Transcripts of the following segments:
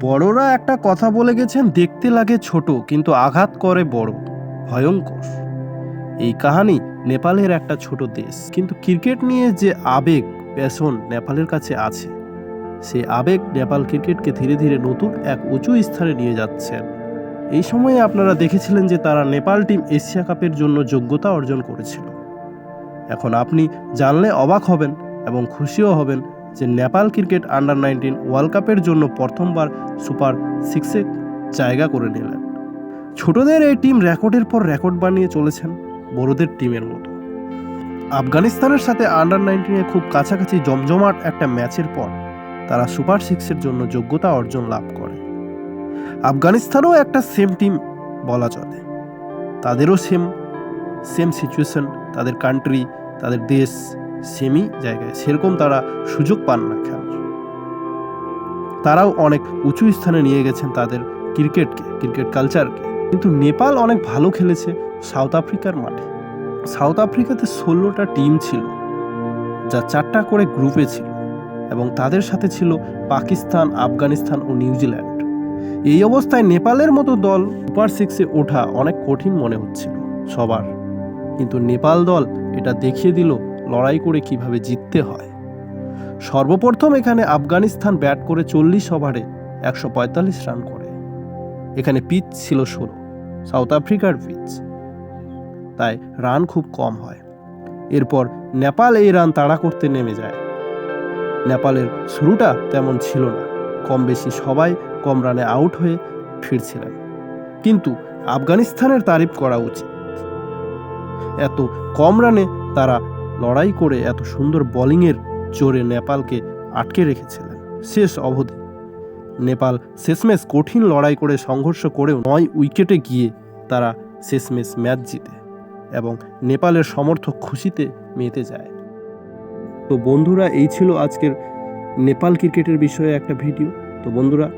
বড়রা একটা কথা বলে গেছেন, দেখতে লাগে ছোট, কিন্তু আঘাত করে বড়। ভয়ঙ্কর। এই কাহানি নেপালের একটা ছোট দেশ। কিন্তু ক্রিকেট নিয়ে যে আবেগ, প্যাশন নেপালের কাছে আছে সেই আবেগ নেপাল ক্রিকেটকে ধীরে ধীরে নতুন এক উঁচু স্থানে নিয়ে যাচ্ছেন। এই সময়ে আপনারা দেখেছিলেন যে তারা নেপাল টিম এশিয়া কাপের জন্য যোগ্যতা অর্জন করেছিল। এখন আপনি জানলে অবাক হবেন এবং খুশিও হবেন যে Nepal cricket under nineteen world কাপের জন্য প্রথমবার সুপার সিক্সে জায়গা করে নিলেন। ছোটদের এই টিম রেকর্ডের পর রেকর্ড বানিয়ে চলেছেন বড়দের টিমের মতো। আফগানিস্তানের সাথে আন্ডার নাইনটিনে খুব কাছাকাছি জমজমাট একটা ম্যাচের পর তারা সুপার সিক্সের জন্য যোগ্যতা অর্জন লাভ করে। আফগানিস্তানও একটা সেম টিম বলা চলে। তাদেরও সেম সেম সিচুয়েশন, তাদের কান্ট্রি, তাদের দেশ সেমই জায়গায়। সেরকম তারা সুযোগ পান না খেলার। তারাও অনেক উঁচু স্থানে নিয়ে গেছেন তাদের ক্রিকেটকে, ক্রিকেট কালচারকে। কিন্তু নেপাল অনেক ভালো খেলেছে সাউথ আফ্রিকার মাঠে। সাউথ আফ্রিকাতে ষোলোটা টিম ছিল, যা চারটা করে গ্রুপে ছিল এবং তাদের সাথে ছিল পাকিস্তান, আফগানিস্তান ও নিউজিল্যান্ড। এই অবস্থায় নেপালের মতো দল সুপার সিক্সে ওঠা অনেক কঠিন মনে হচ্ছিল সবার। কিন্তু নেপাল দল এটা দেখিয়ে দিল লড়াই করে কীভাবে জিততে হয়। সর্বপ্রথম এখানে আফগানিস্তান ব্যাট করে চল্লিশ ওভারে একশো পঁয়তাল্লিশ রান করে। এখানে পিচ ছিল ষোলো, সাউথ আফ্রিকার পিচ। তাই রান খুব কম হয়। এরপর নেপাল এই রান তাড়া করতে নেমে যায়। নেপালের শুরুটা তেমন ছিল না। কম বেশি সবাই কম রানে আউট হয়ে ফিরছিলেন। কিন্তু আফগানিস্তানের তারিফ করা উচিত। এত কম রানে তারা লড়াই করে এত সুন্দর বোলিংয়ের জোরে নেপালকে আটকে রেখেছিলেন। শেষ অবধি। নেপাল শেষমেশ কঠিন লড়াই করে সংঘর্ষ করেও নয় উইকেটে গিয়ে তারা শেষমেশ ম্যাচ জিতে এবং নেপালের সমর্থক খুশিতে মেতে যায়। তো বন্ধুরা, এই ছিল আজকের নেপাল ক্রিকেটের বিষয়ে একটা ভিডিও। তো বন্ধুরা,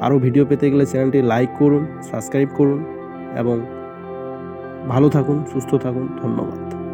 আরও ভিডিও পেতে গেলে চ্যানেলটি লাইক করুন, সাবস্ক্রাইব করুন এবং ভালো থাকুন, সুস্থ থাকুন। ধন্যবাদ।